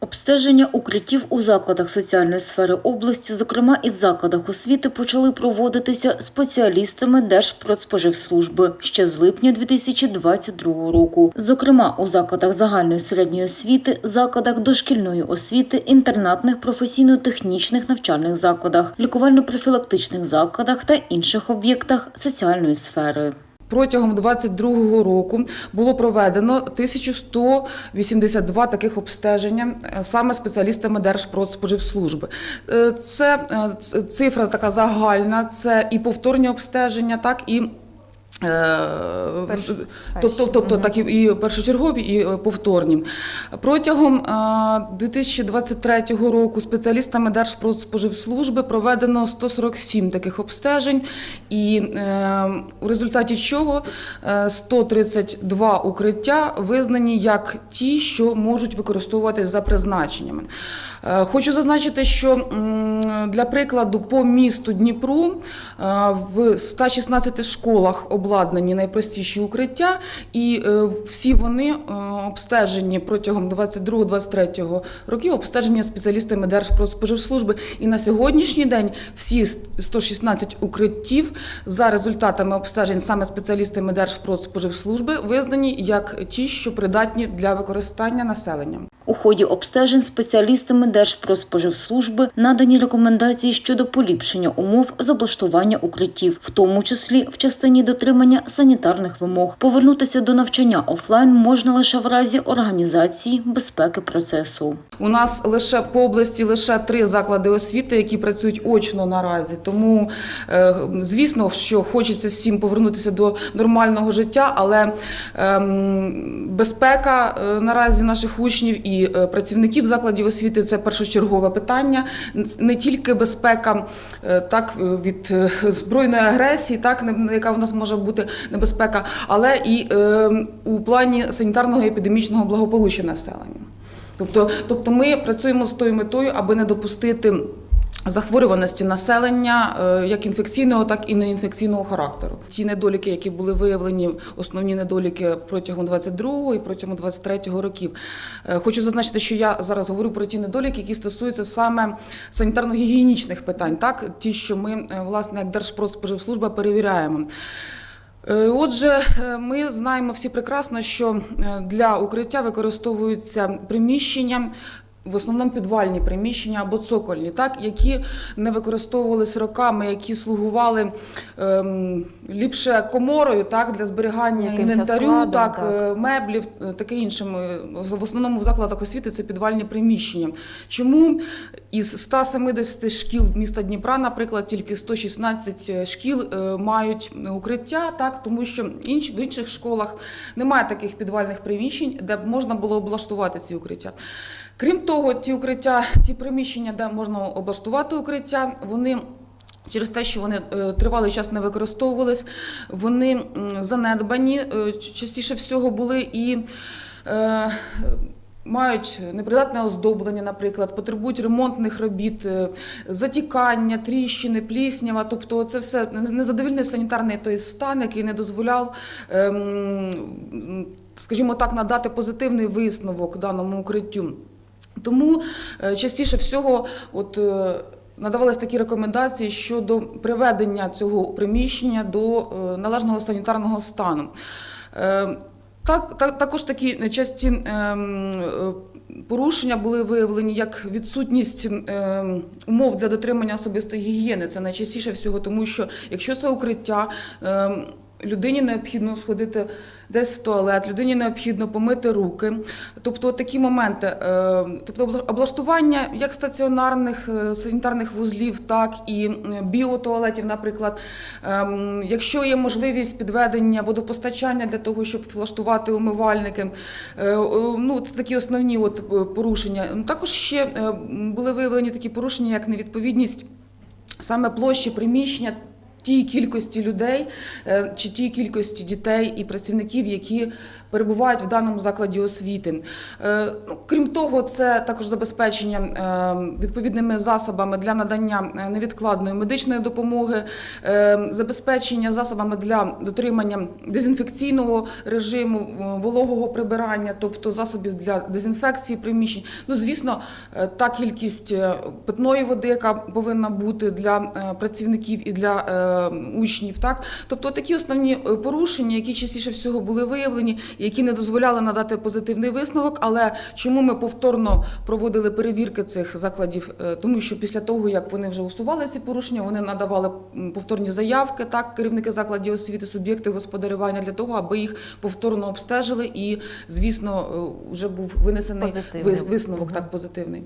Обстеження укриттів у закладах соціальної сфери області, зокрема і в закладах освіти, почали проводитися спеціалістами Держпродспоживслужби ще з липня 2022 року. Зокрема, у закладах загальної середньої освіти, закладах дошкільної освіти, інтернатних професійно-технічних навчальних закладах, лікувально-профілактичних закладах та інших об'єктах соціальної сфери. Протягом 2022 року було проведено 1182 таких обстеження е, саме спеціалістами Держпродспоживслужби. Е, Це е, цифра така загальна, це і повторні обстеження, так і. Е, Перші- Тобто, тобто так і- першочергові, і е, повторні. Протягом е, 2023 року спеціалістами Держпродспоживслужби проведено 147 таких обстежень, і е, у результаті чого е, 132 укриття визнані як ті, що можуть використовуватись за призначеннями. Е, Хочу зазначити, що для прикладу по місту Дніпру е, в 116 школах обладнані найпростіші укриття, і е, всі вони е, обстежені протягом 22-23 років, обстежені спеціалістами Держпродспоживслужби. І на сьогоднішній день всі 116 укриттів за результатами обстежень саме спеціалістами Держпродспоживслужби визнані як ті, що придатні для використання населенням. У ході обстежень спеціалістами Держпродспоживслужби надані рекомендації щодо поліпшення умов з облаштування укриттів, в тому числі в частині дотримання санітарних вимог. Повернутися до навчання офлайн можна лише в разі організації безпеки процесу. У нас лише по області лише три заклади освіти, які працюють очно наразі. Тому, е, звісно, що хочеться всім повернутися до нормального життя, але ем, безпека е, наразі наших учнів і е, працівників закладів освіти це першочергове питання. Не тільки безпека так від збройної агресії, так яка в нас може бути небезпека, але і е, у плані санітарного і епідемічного благополуччя населення. Тобто, тобто ми працюємо з тою метою, аби не допустити захворюваності населення е, як інфекційного, так і неінфекційного характеру. Ті недоліки, які були виявлені, основні недоліки протягом 22-го і протягом 23-го років. Е, Хочу зазначити, що я зараз говорю про ті недоліки, які стосуються саме санітарно-гігієнічних питань, так ті, що ми е, власне як Держпродспоживслужба перевіряємо. Е, Отже, е, ми знаємо всі прекрасно, що е, для укриття використовуються приміщення. В основному підвальні приміщення або цокольні, так які не використовувалися роками, які слугували ем, ліпше коморою, так для зберігання Якимось інвентарю, складом, так, так. е, меблів, е, таке інше. В основному в закладах освіти це підвальні приміщення. Чому із 170 шкіл міста Дніпра, наприклад, тільки 116 шкіл е, мають укриття, так тому що інш, в інших школах немає таких підвальних приміщень, де б можна було облаштувати ці укриття. Крім того, ті укриття, ті приміщення, де можна облаштувати укриття, вони. Через те, що вони е, тривалий час не використовувались, вони занедбані, е, частіше всього були і е, мають непридатне оздоблення, наприклад, потребують ремонтних робіт, е, затікання, тріщини, пліснява. Тобто це все незадовільний санітарний той стан, який не дозволяв. Скажімо так, надати позитивний висновок даному укриттю. Тому е, частіше всього, от е, надавались такі рекомендації щодо приведення цього приміщення до е, належного санітарного стану. Е, Так, так, також такі часті ем, е, порушення були виявлені як відсутність ем, умов для дотримання особистої гігієни. Це найчастіше всього, тому що якщо це укриття. ем, Людині необхідно сходити десь в туалет, людині необхідно помити руки. Тобто такі моменти, е, тобто облаштування як стаціонарних е, санітарних вузлів, так і біотуалетів, наприклад. Ем, Якщо є можливість підведення водопостачання для того, щоб влаштувати умивальники, е, ну це такі основні от порушення. Ну, Також ще були виявлені такі порушення, як невідповідність саме площі приміщення тій кількості людей е, чи тій кількості дітей і працівників, які перебувають в даному закладі освіти. Е, ну, Крім того, це також забезпечення е, відповідними засобами для надання невідкладної медичної допомоги, забезпечення засобами для дотримання дезінфекційного режиму, вологого прибирання, тобто засобів для дезінфекції приміщень. Ну, звісно, та кількість питної води, яка повинна бути для працівників і для учнів. Так? Тобто такі основні е, порушення, які частіше всього були виявлені, які не дозволяли надати позитивний висновок. Але чому ми повторно проводили перевірки цих закладів? Е, Тому що після того, як вони вже усували ці порушення, вони надавали повторні заявки, так, керівники закладів освіти, суб'єкти господарювання для того, аби їх повторно обстежили, і звісно, е, вже був винесений Позитивний. висновок так позитивний.